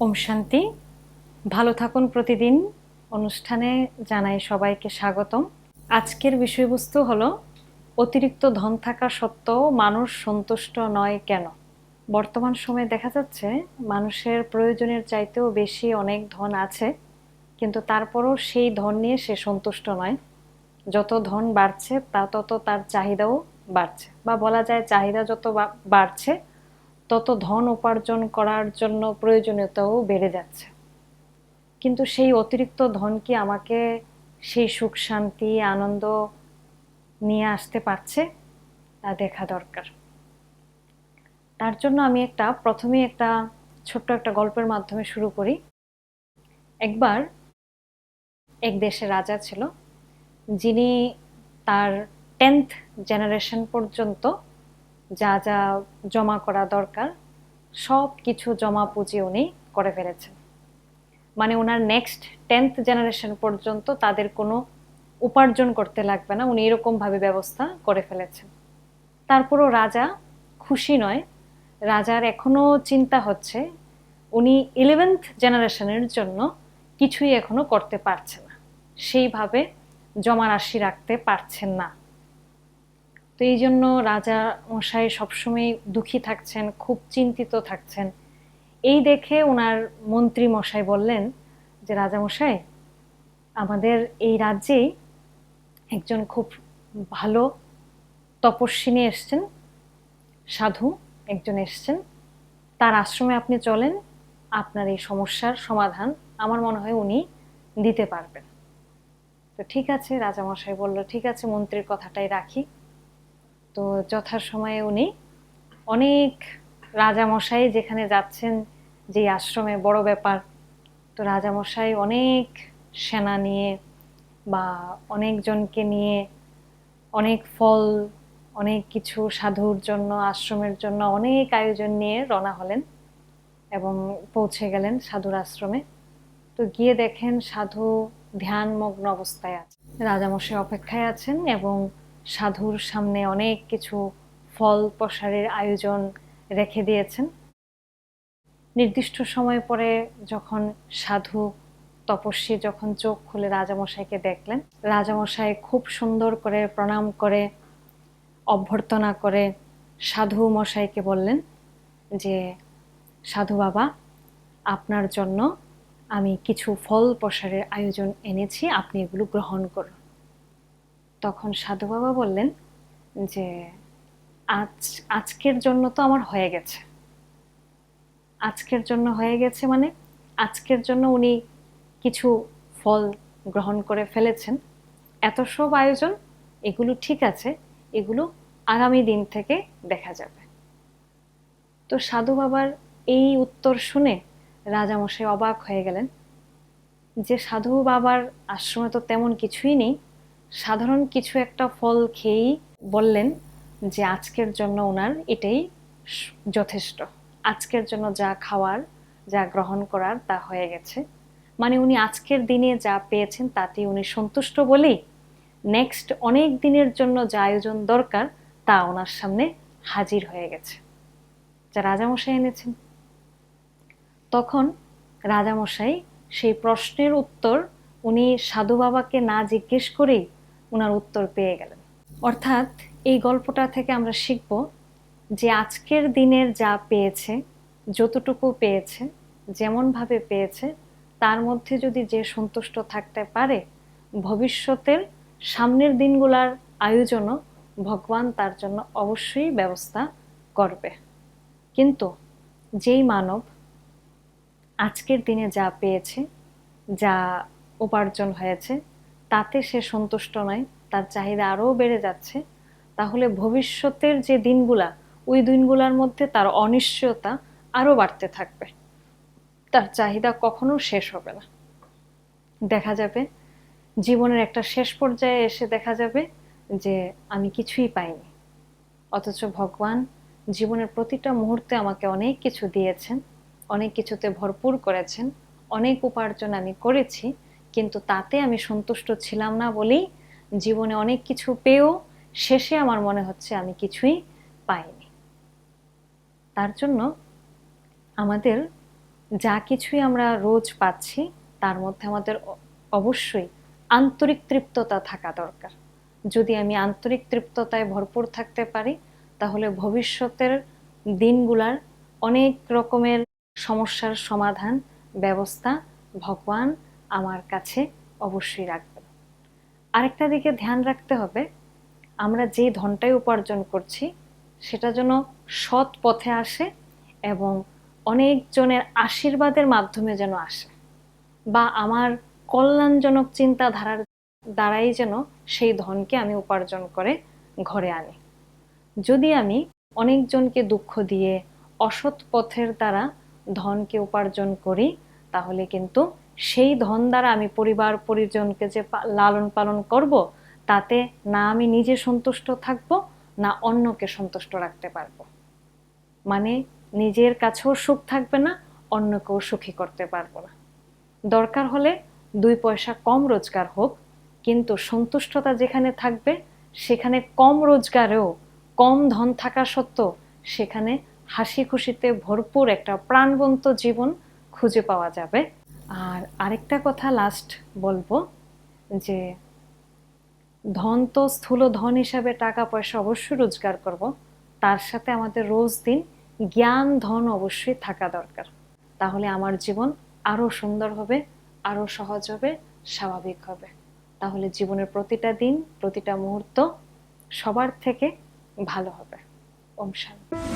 ওম শান্তি। ভালো থাকুন প্রতিদিন। অনুষ্ঠানে জানাই সবাইকে স্বাগতম। আজকের বিষয়বস্তু হলো, অতিরিক্ত ধন থাকা সত্ত্বেও মানুষ সন্তুষ্ট নয় কেন? বর্তমান সময়ে দেখা যাচ্ছে, মানুষের প্রয়োজনের চাইতেও বেশি অনেক ধন আছে, কিন্তু তারপরও সেই ধন নিয়ে সে সন্তুষ্ট নয়। যত ধন বাড়ছে, তা তত তার চাহিদাও বাড়ছে। বা বলা যায়, চাহিদা যত বাড়ছে তত ধন উপার্জন করার জন্য প্রয়োজনীয়তাও বেড়ে যাচ্ছে। কিন্তু সেই অতিরিক্ত ধন কি আমাকে সেই সুখ, শান্তি, আনন্দ নিয়ে আসতে পারছে? তা দেখা দরকার। তার জন্য আমি একটা প্রথমে একটা ছোট্ট একটা গল্পের মাধ্যমে শুরু করি। একবার এক দেশে রাজা ছিল, যিনি তার টেন্থ জেনারেশন পর্যন্ত যা যা জমা করা দরকার, সব কিছু জমা পুঁজি উনি করে ফেলেছেন। মানে ওনার নেক্সট টেন্থ জেনারেশন পর্যন্ত তাদের কোনো উপার্জন করতে লাগবে না, উনি এরকমভাবে ব্যবস্থা করে ফেলেছেন। তারপরও রাজা খুশি নয়, রাজার এখনও চিন্তা হচ্ছে, উনি ইলেভেন্থ জেনারেশনের জন্য কিছুই এখনও করতে পারছে না। সেইভাবে জমা রাশি রাখতে পারছেন না। তো এই জন্য রাজা মশাই সবসময় দুঃখী থাকছেন, খুব চিন্তিত থাকছেন। এই দেখে ওনার মন্ত্রী মশাই বললেন যে, রাজা মশাই, আমাদের এই রাজ্যেই একজন খুব ভালো তপস্বিনী এসছেন, সাধু একজন এসছেন। তার আশ্রমে আপনি চলেন, আপনার এই সমস্যার সমাধান আমার মনে হয় উনি দিতে পারবেন। তো ঠিক আছে রাজামশাই বলল, ঠিক আছে, মন্ত্রীর কথাটাই রাখি। তো যথাসময়ে উনি অনেক রাজামশাই যেখানে যাচ্ছেন যে আশ্রমে, বড় ব্যাপার। তো রাজামশাই অনেক সেনা নিয়ে বা অনেকজনকে নিয়ে অনেক ফল, অনেক কিছু সাধুর জন্য, আশ্রমের জন্য অনেক আয়োজন নিয়ে রওনা হলেন এবং পৌঁছে গেলেন সাধুর আশ্রমে। তো গিয়ে দেখেন সাধু ধ্যানমগ্ন অবস্থায় আছে। রাজামশাই অপেক্ষায় আছেন এবং সাধুর সামনে অনেক কিছু ফল প্রসারের আয়োজন রেখে দিয়েছেন। নির্দিষ্ট সময় পরে যখন সাধু তপস্বী যখন চোখ খুলে রাজামশাইকে দেখলেন, রাজামশাই খুব সুন্দর করে প্রণাম করে, অভ্যর্থনা করে সাধু মশাইকে বললেন যে, সাধু বাবা, আপনার জন্য আমি কিছু ফল প্রসারের আয়োজন এনেছি, আপনি এগুলো গ্রহণ করুন। তখন সাধু বাবা বললেন যে, আজ, আজকের জন্য তো আমার হয়ে গেছে। আজকের জন্য হয়ে গেছে মানে আজকের জন্য উনি কিছু ফল গ্রহণ করে ফেলেছেন। এত সব আয়োজন, এগুলো ঠিক আছে, এগুলো আগামী দিন থেকে দেখা যাবে। তো সাধু বাবার এই উত্তর শুনে রাজামশাই অবাক হয়ে গেলেন যে, সাধু বাবার আশ্রমে তো তেমন কিছুই নেই সাধারণ কিছু একটা ফল খেয়েই বললেন যে আজকের জন্য ওনার এটাই যথেষ্ট। আজকের জন্য যা খাওয়ার, যা গ্রহণ করার তা হয়ে গেছে। মানে উনি আজকের দিনে যা পেয়েছেন তাতে উনি সন্তুষ্ট বলেই নেক্সট অনেক দিনের জন্য যা আয়োজন দরকার তা ওনার সামনে হাজির হয়ে গেছে। যা রাজামশাই এনেছেন। তখন রাজামশাই সেই প্রশ্নের উত্তর উনি সাধু বাবাকে না জিজ্ঞেস করেই ওনার উত্তর পেয়ে গেলেন। অর্থাৎ এই গল্পটা থেকে আমরা শিখব যে আজকের দিনের যা পেয়েছে, যতটুকু পেয়েছে, যেমনভাবে পেয়েছে, তার মধ্যে যদি যে সন্তুষ্ট থাকতে পারে, ভবিষ্যতের সামনের দিনগুলার আয়োজনও ভগবান তার জন্য অবশ্যই ব্যবস্থা করবে। কিন্তু যেই মানব আজকের দিনে যা পেয়েছে, যা উপার্জন হয়েছে তাতে সে সন্তুষ্ট নয়, তার চাহিদা আরও বেড়ে যাচ্ছে, তাহলে ভবিষ্যতের যে দিনগুলা, ওই দিনগুলোর মধ্যে তার অনিশ্চয়তা আরও বাড়তে থাকবে। তার চাহিদা কখনো শেষ হবে না। দেখা যাবে, জীবনের একটা শেষ পর্যায়ে এসে দেখা যাবে যে আমি কিছুই পাইনি। অথচ ভগবান জীবনের প্রতিটা মুহূর্তে আমাকে অনেক কিছু দিয়েছেন, অনেক কিছুতে ভরপুর করেছেন, অনেক উপার্জন আমি করেছি কিন্তু তাতে আমি সন্তুষ্ট ছিলাম না বলেই জীবনে অনেক কিছু পেয়েও শেষে আমার মনে হচ্ছে আমি কিছুই পাইনি। তার জন্য আমাদের যা কিছুই আমরা রোজ পাচ্ছি, তার মধ্যে আমাদের অবশ্যই আন্তরিক তৃপ্ততা থাকা দরকার। যদি আমি আন্তরিক তৃপ্ততায় ভরপুর থাকতে পারি, তাহলে ভবিষ্যতের দিনগুলার অনেক রকমের সমস্যার সমাধান, ব্যবস্থা, ভগবান আমার কাছে অবশ্যই রাখবেন। আরেকটা দিকে ধ্যান রাখতে হবে, আমরা যে ধনটাই উপার্জন করছি, সেটা যেন সৎ পথে আসে এবং অনেকজনের আশীর্বাদের মাধ্যমে যেন আসে বা আমার কল্যাণজনক চিন্তাধারার দ্বারাই যেন সেই ধনকে আমি উপার্জন করে ঘরে আনি। যদি আমি অনেকজনকে দুঃখ দিয়ে অসৎ পথের দ্বারা ধনকে উপার্জন করি, তাহলে কিন্তু সেই ধন দ্বারা আমি পরিবার পরিজনকে যে লালন পালন করব, তাতে না আমি নিজে সন্তুষ্ট থাকব, না অন্যকে সন্তুষ্ট রাখতে পারব। মানে নিজের কাছেও সুখ থাকবে না, অন্যকেও সুখী করতে পারব না। দরকার হলে দুই পয়সা কম রোজগার হোক, কিন্তু সন্তুষ্টতা যেখানে থাকবে, সেখানে কম রোজগারেও, কম ধন থাকা সত্ত্বেও, সেখানে হাসি খুশিতে ভরপুর একটা প্রাণবন্ত জীবন খুঁজে পাওয়া যাবে। আর আরেকটা কথা লাস্ট বলব, যে ধন তো স্থূল ধন হিসাবে টাকা পয়সা অবশ্যই রোজগার করব, তার সাথে আমাদের রোজ দিন জ্ঞান ধন অবশ্যই থাকা দরকার। তাহলে আমার জীবন আরও সুন্দর হবে, আরও সহজ হবে, স্বাভাবিক হবে। তাহলে জীবনের প্রতিটা দিন, প্রতিটা মুহূর্ত সবার থেকে ভালো হবে। ওম শান্তি।